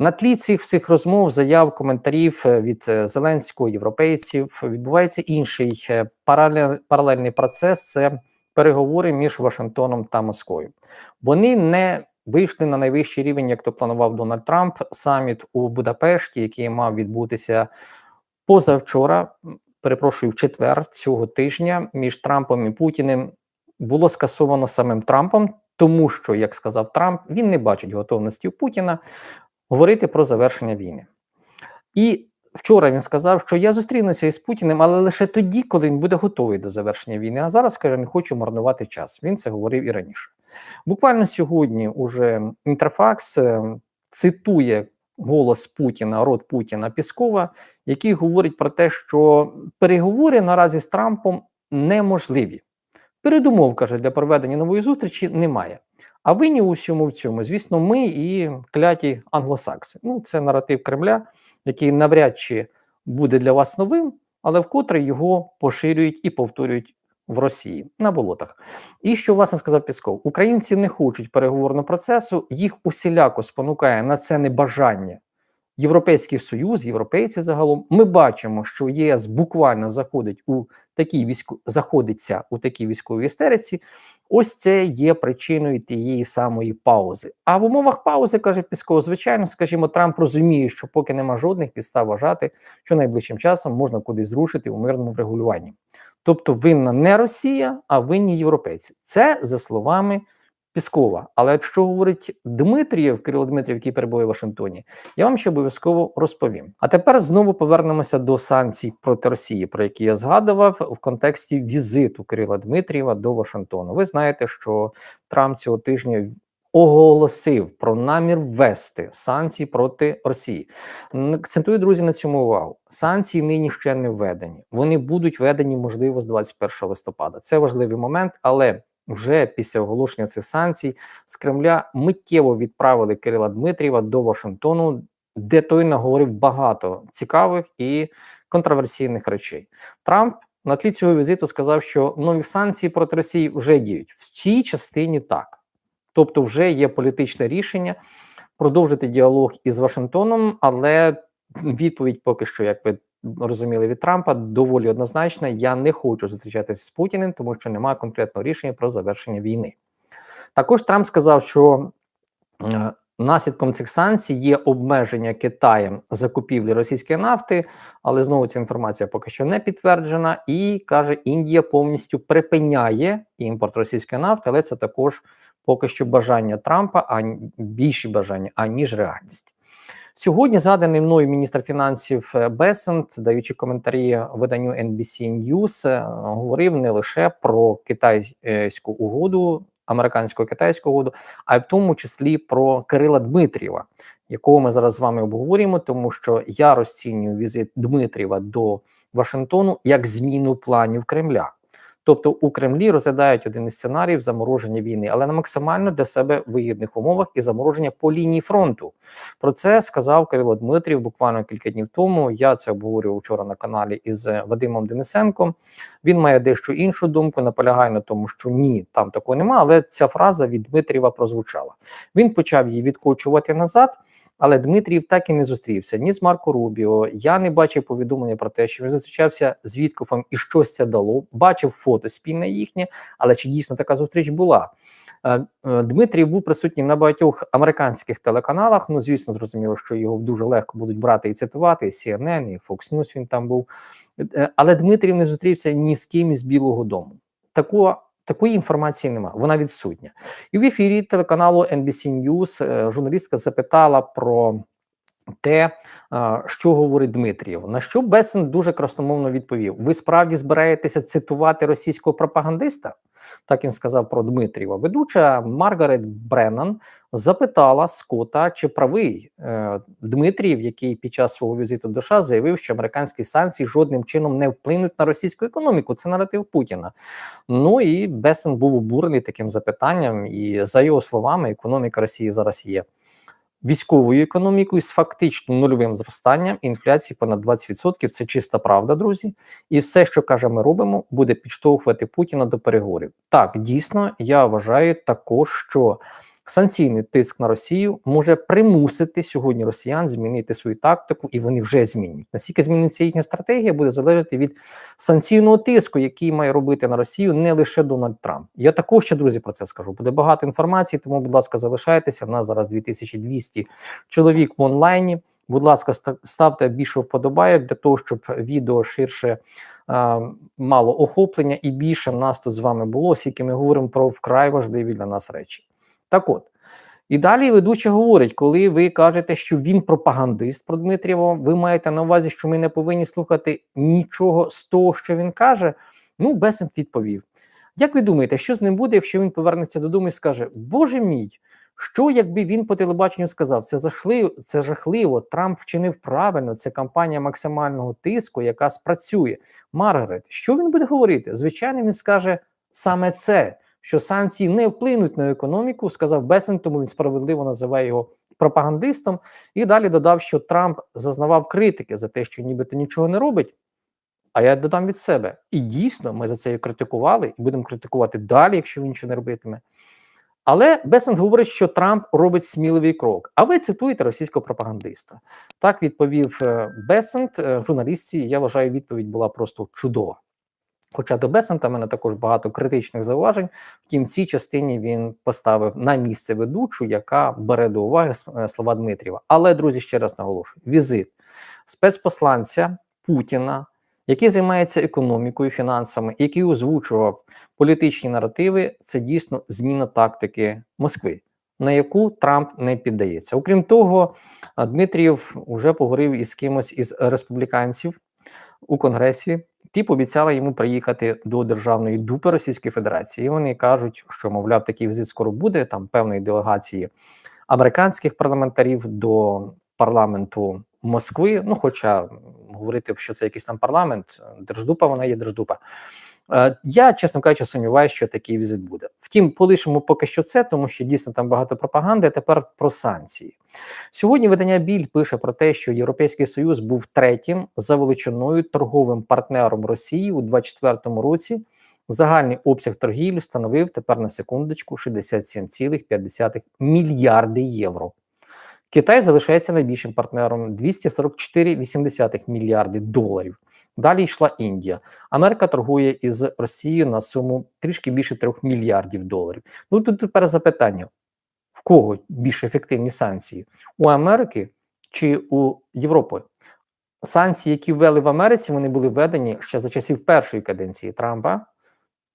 На тлі цих всіх розмов, заяв, коментарів е, від е, Зеленського, європейців відбувається інший е, паралельний процес. Це переговори між Вашингтоном та Москвою. Вони не вийшли на найвищий рівень, як то планував Дональд Трамп. Саміт у Будапешті, який мав відбутися позавчора, перепрошую, в четвер цього тижня між Трампом і Путіним було скасовано самим Трампом, тому що, як сказав Трамп, він не бачить готовності Путіна говорити про завершення війни. І вчора він сказав, що я зустрінуся із Путіним, але лише тоді, коли він буде готовий до завершення війни. А зараз каже, не хочу марнувати час. Він це говорив і раніше. Буквально сьогодні уже Інтерфакс е, цитує голос Путіна, рот Путіна Піскова, який говорить про те, що переговори наразі з Трампом неможливі. Передумов каже для проведення нової зустрічі немає. А винні у всьому в цьому, звісно, ми і кляті англосакси. Ну, це наратив Кремля, який навряд чи буде для вас новим, але вкотре його поширюють і повторюють в Росії на болотах. І що власне сказав Пісков: Українці не хочуть переговорного процесу, їх усіляко спонукає на це небажання. Європейський Союз, європейці загалом, ми бачимо, що ЄС буквально заходить у такій війську, заходиться у такій військовій істериці. Ось це є причиною тієї самої паузи. А в умовах паузи каже Пісков, звичайно, скажімо, Трамп розуміє, що поки нема жодних підстав вважати, що найближчим часом можна кудись зрушити у мирному врегулюванні. Тобто винна не Росія, а винні європейці. Це за словами Піскова. Але якщо говорить Дмитрієв, Кирило Дмитрієв, який перебуває в Вашингтоні, я вам ще обов'язково розповім. А тепер знову повернемося до санкцій проти Росії, про які я згадував в контексті візиту Кирила Дмитрієва до Вашингтону. Ви знаєте, що Трамп цього тижня оголосив про намір ввести санкції проти Росії. Акцентую, друзі, на цьому увагу. Санкції нині ще не введені. Вони будуть введені, можливо, з 21 листопада. Це важливий момент, але вже після оголошення цих санкцій з Кремля миттєво відправили Кирила Дмитрієва до Вашингтону, де той наговорив багато цікавих і контроверсійних речей. Трамп на тлі цього візиту сказав, що нові санкції проти Росії вже діють в цій частині так. Тобто, вже є політичне рішення продовжити діалог із Вашингтоном, але відповідь поки що, як ви розуміли від Трампа, доволі однозначна. Я не хочу зустрічатися з Путіним, тому що немає конкретного рішення про завершення війни. Також Трамп сказав, що е, наслідком цих санкцій є обмеження Китаєм закупівлі російської нафти, але знову ця інформація поки що не підтверджена. І каже, Індія повністю припиняє імпорт російської нафти, але це також поки що бажання Трампа, а більші бажання, аніж реальність. Сьогодні згаданий мною міністр фінансів е, Бесент, даючи коментарі виданню NBC News, е, говорив не лише про китайську угоду, американсько-китайську угоду, а й в тому числі про Кирила Дмитрієва, якого ми зараз з вами обговорюємо, тому що я розцінюю візит Дмитрієва до Вашингтону як зміну планів Кремля. Тобто у Кремлі розглядають один із сценаріїв замороження війни, але на максимально для себе вигідних умовах і замороження по лінії фронту. Про це сказав Кирило Дмитрів буквально кілька днів тому. Я це обговорював вчора на каналі із Вадимом Денисенком. Він має дещо іншу думку, наполягає на тому, що ні, там такого немає. Але ця фраза від Дмитрієва прозвучала. Він почав її відкочувати назад. Але Дмитрієв так і не зустрівся ні з Марко Рубіо. Я не бачив повідомлення про те, що він зустрічався з Віткофом і щось це дало. Бачив фото спільне їхнє, але чи дійсно така зустріч була? Е, е, був присутній на багатьох американських телеканалах. Ну, звісно, зрозуміло, що його дуже легко будуть брати і цитувати. І CNN, і Fox News він там був. Е, Але Дмитрієв не зустрівся ні з ким із Білого Дому. Такого Такої інформації немає, вона відсутня. І в ефірі телеканалу NBC News е, журналістка запитала про те, е, що говорить Дмитрієв. На що Бесен дуже красномовно відповів: Ви справді збираєтеся цитувати російського пропагандиста? Так він сказав про Дмитрієва. Ведуча Маргарет Бреннан запитала Скота, чи правий е, Дмитрієв, який під час свого візиту до США заявив, що американські санкції жодним чином не вплинуть на російську економіку. Це наратив Путіна. Ну і Бесен був обурений таким запитанням, і за його словами, економіка Росії зараз є військовою економікою з фактично нульовим зростанням інфляції понад 20%. Це чиста правда, друзі. І все, що каже, ми робимо, буде підштовхувати Путіна до переговорів. Так, дійсно, я вважаю також, що санкційний тиск на Росію може примусити сьогодні росіян змінити свою тактику, і вони вже змінюють. Наскільки зміниться їхня стратегія, буде залежати від санкційного тиску, який має робити на Росію не лише Дональд Трамп. Я також ще друзі про це скажу. Буде багато інформації, тому, будь ласка, залишайтеся. У нас зараз 2200 чоловік в онлайні. Будь ласка, ставте більше вподобайок для того, щоб відео ширше мало охоплення і більше нас тут з вами було, оскільки ми говоримо про вкрай важливі для нас речі. Так от. І далі ведучий говорить, коли ви кажете, що він пропагандист про Дмитрієва, ви маєте на увазі, що ми не повинні слухати нічого з того, що він каже. Ну, Бесент відповів. Як ви думаєте, що з ним буде, якщо він повернеться додому і скаже: Боже мій, що якби він по телебаченню сказав? Це жахливо, це жахливо. Трамп вчинив правильно. Це кампанія максимального тиску, яка спрацює. Маргарет, що він буде говорити? Звичайно, він скаже саме це що санкції не вплинуть на економіку, сказав Бесен, тому він справедливо називає його пропагандистом. І далі додав, що Трамп зазнавав критики за те, що нібито нічого не робить. А я додам від себе. І дійсно, ми за це і критикували, і будемо критикувати далі, якщо він нічого не робитиме. Але Бесент говорить, що Трамп робить сміливий крок. А ви цитуєте російського пропагандиста. Так відповів е, Бесент, е, журналістці. Я вважаю, відповідь була просто чудова. Хоча до Бесента мене також багато критичних зауважень, втім, в цій частині він поставив на місце ведучу, яка бере до уваги е, слова Дмитрієва. Але, друзі, ще раз наголошую: візит спецпосланця Путіна, який займається економікою, фінансами, який озвучував політичні наративи, це дійсно зміна тактики Москви. На яку Трамп не піддається, окрім того, Дмитрієв вже поговорив із кимось із республіканців у Конгресі. Ті пообіцяли йому приїхати до державної дупи Російської Федерації. І Вони кажуть, що мовляв, такий візит скоро буде там певної делегації американських парламентарів до парламенту Москви. Ну, хоча говорити, що це якийсь там парламент, держдупа, вона є держдупа. Е, я, чесно кажучи, сумніваюся, що такий візит буде. Втім, полишимо поки що це, тому що дійсно там багато пропаганди. а Тепер про санкції. Сьогодні видання Біль пише про те, що Європейський Союз був третім за величиною торговим партнером Росії у 2024 році. Загальний обсяг торгівлі становив тепер на секундочку 67,5 мільярди євро. Китай залишається найбільшим партнером 244,8 мільярди доларів. Далі йшла Індія. Америка торгує із Росією на суму трішки більше 3 мільярдів доларів. Ну тут тепер запитання: в кого більш ефективні санкції? У Америки чи у Європи? Санкції, які ввели в Америці, вони були введені ще за часів першої каденції Трампа,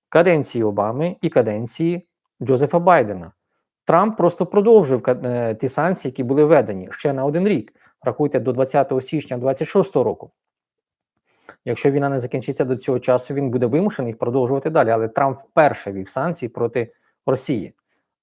каденції Обами і каденції Джозефа Байдена. Трамп просто продовжив е, ті санкції, які були введені ще на один рік. Рахуйте до 20 січня 2026 року. Якщо війна не закінчиться до цього часу, він буде вимушений їх продовжувати далі. Але Трамп вперше вів санкції проти Росії.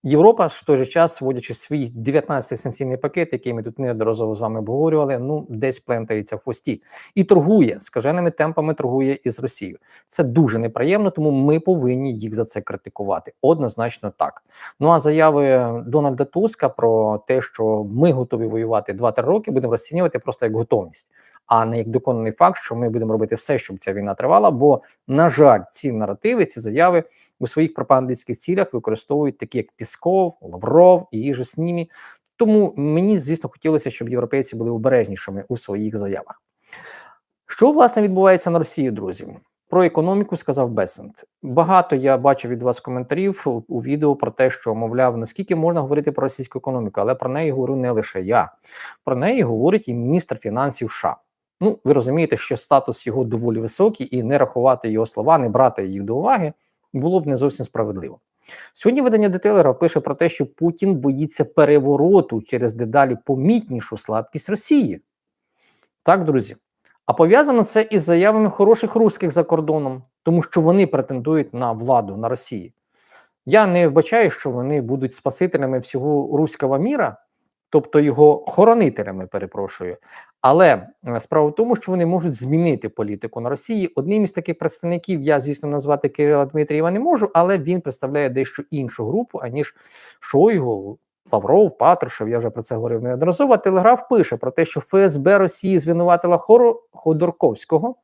Європа в той же час, вводячи свій 19-й санкційний пакет, який ми тут неодноразово з вами обговорювали, ну десь плентається в хвості і торгує скаженими темпами, торгує із Росією. Це дуже неприємно, тому ми повинні їх за це критикувати. Однозначно так. Ну а заяви Дональда Туска про те, що ми готові воювати 2-3 роки, будемо розцінювати просто як готовність, а не як доконаний факт, що ми будемо робити все, щоб ця війна тривала. Бо, на жаль, ці наративи, ці заяви у своїх пропагандистських цілях використовують такі, як Пісков, Лавров і їжу ними. Тому мені, звісно, хотілося, щоб європейці були обережнішими у своїх заявах. Що власне відбувається на Росії, друзі? Про економіку сказав Бесент. Багато я бачив від вас коментарів у, у відео про те, що мовляв, наскільки можна говорити про російську економіку, але про неї говорю не лише я. Про неї говорить і міністр фінансів США. Ну, ви розумієте, що статус його доволі високий, і не рахувати його слова, не брати їх до уваги було б не зовсім справедливо. Сьогодні видання детейлера пише про те, що Путін боїться перевороту через дедалі помітнішу слабкість Росії. Так, друзі. А пов'язано це із заявами хороших русських за кордоном, тому що вони претендують на владу на Росії. Я не вбачаю, що вони будуть спасителями всього руського міра, тобто його хоронителями, перепрошую. Але е, справа в тому, що вони можуть змінити політику на Росії. Одним із таких представників я, звісно, назвати Кирила Дмитрієва не можу, але він представляє дещо іншу групу, аніж Шойгу, Лавров, Патрушев. Я вже про це говорив неодноразово. Телеграф пише про те, що ФСБ Росії звинуватила Хору Ходорковського,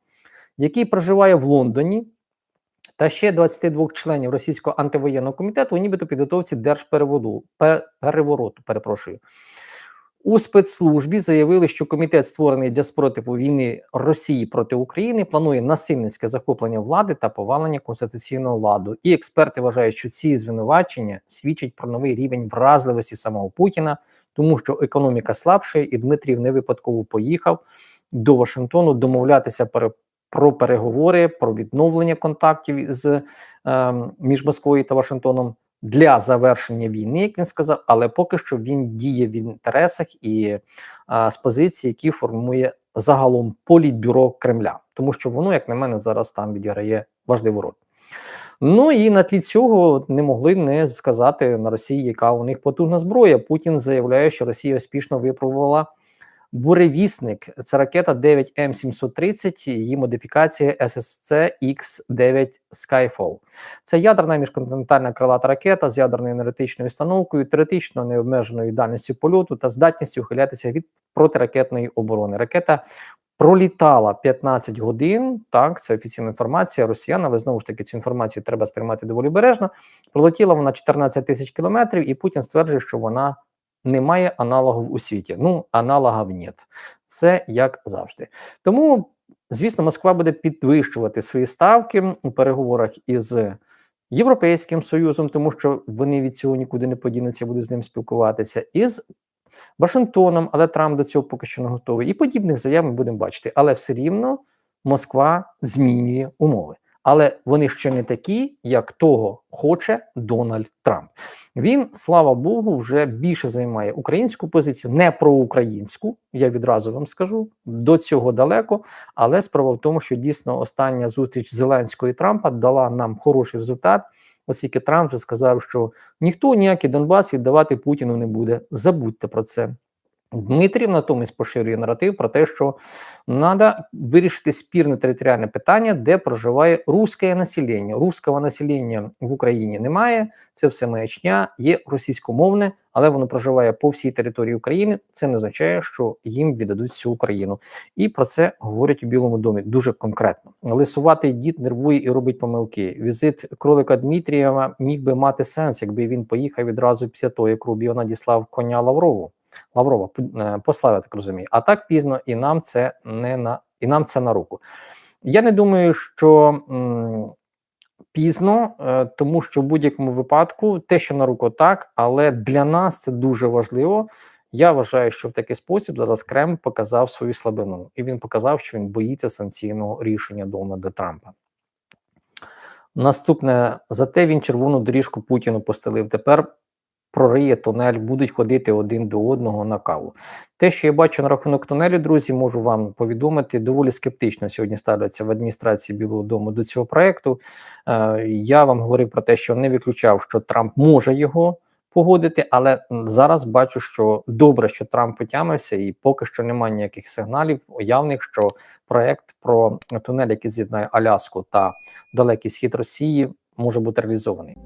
який проживає в Лондоні. та ще 22 членів російського антивоєнного комітету, нібито підготовці держперевороту. Перевороту, перепрошую. У спецслужбі заявили, що комітет, створений для спротиву війни Росії проти України, планує насильницьке захоплення влади та повалення конституційного ладу. І експерти вважають, що ці звинувачення свідчать про новий рівень вразливості самого Путіна, тому що економіка слабшає, і Дмитрів не випадково поїхав до Вашингтону домовлятися про переговори, про відновлення контактів з е, між Москвою та Вашингтоном для завершення війни, як він сказав, але поки що він діє в інтересах і а, з позиції, які формує загалом політбюро Кремля, тому що воно, як на мене, зараз там відіграє важливу роль. Ну і на тлі цього не могли не сказати на Росії, яка у них потужна зброя. Путін заявляє, що Росія успішно випробувала буревісник. Це ракета 9М730, її модифікація SSC X9 Skyfall. Це ядерна міжконтинентальна крилата ракета з ядерною енергетичною установкою, теоретично необмеженою дальністю польоту та здатністю ухилятися від протиракетної оборони. Ракета пролітала 15 годин. Так, це офіційна інформація росіян, але знову ж таки цю інформацію треба сприймати доволі бережно. Пролетіла вона 14 тисяч кілометрів, і Путін стверджує, що вона немає аналогів у світі. Ну, аналогів нет. Все як завжди. Тому, звісно, Москва буде підвищувати свої ставки у переговорах із Європейським Союзом, тому що вони від цього нікуди не подінуться, будуть з ним спілкуватися, із Вашингтоном, але Трамп до цього поки що не готовий. І подібних заяв ми будемо бачити. Але все рівно Москва змінює умови але вони ще не такі, як того хоче Дональд Трамп. Він, слава Богу, вже більше займає українську позицію, не проукраїнську. Я відразу вам скажу до цього далеко. Але справа в тому, що дійсно остання зустріч Зеленського і Трампа дала нам хороший результат. Оскільки Трамп вже сказав, що ніхто ніякий Донбас віддавати Путіну не буде. Забудьте про це. Дмитрів натомість поширює наратив про те, що треба вирішити спірне територіальне питання, де проживає русське населення. Руського населення в Україні немає. Це все маячня, є російськомовне, але воно проживає по всій території України. Це не означає, що їм віддадуть всю Україну. І про це говорять у Білому домі дуже конкретно. Лисуватий дід нервує і робить помилки. Візит кролика Дмитрієва міг би мати сенс, якби він поїхав відразу після того, як Рубіо надіслав коня Лаврову. Лаврова е, послав, я так розумію. А так пізно і нам це не на і нам це на руку. Я не думаю, що м, пізно, е, тому що в будь-якому випадку те, що на руку так, але для нас це дуже важливо. Я вважаю, що в такий спосіб зараз Кремль показав свою слабину, і він показав, що він боїться санкційного рішення Дональда Трампа. Наступне зате він червону доріжку Путіну постелив. Тепер прориє тунель, будуть ходити один до одного на каву. Те, що я бачу на рахунок тунелю, друзі, можу вам повідомити, доволі скептично сьогодні ставляться в адміністрації Білого Дому до цього проекту. Е, Я вам говорив про те, що не виключав, що Трамп може його. Погодити, але зараз бачу, що добре, що Трамп потямився, і поки що немає ніяких сигналів уявних, що проект про тунель, який з'єднає Аляску та далекий схід Росії, може бути реалізований.